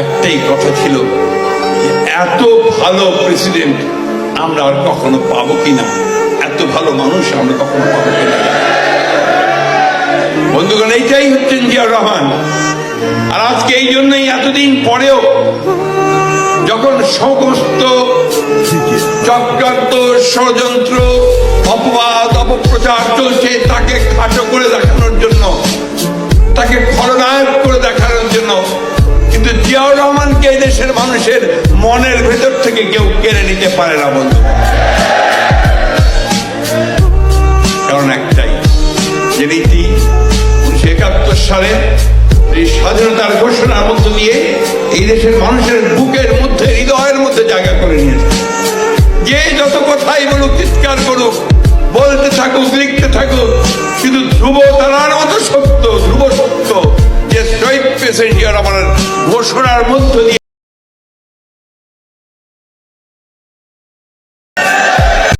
একটাই কথা ছিল এত ভালো প্রেসিডেন্ট আমরা আর কখনো পাবো কিনা? এত ভালো মানুষ আমরা কখনো পাবো কিনা? বন্ধুগণ, এইটাই হচ্ছেন জিয়াউর রহমান। আর আজকে এই জন্যই এতদিন পরেও যখন সমস্ত চক্রান্ত ষড়যন্ত্র, অপবাদ, অপপ্রচার চলছে তাকে খাটো করে দেখানোর জন্য, তাকে খলনায়ক করে দেখানোর জন্য কিন্তু জিয়াউর রহমানকে এই দেশের মানুষের মনের ভেতর থেকে কেউ কেড়ে নিতে পারে না, বন্ধু। কারণ একটাই, যে নীতি উনিশশো একাত্তর সালে এই স্বাধীনতার ঘোষণার মধ্য দিয়ে এই দেশের মানুষের বুকের মধ্যে, হৃদয়ের মধ্যে জায়গা করে নিয়েছে। যে যত কথাই বলুক, চিৎকার করুক, বলতে থাকুক, লিখতে থাকুক প্রেসিডেন্ট জিয়া রহমানের ঘোষণার মধ্য দিয়ে।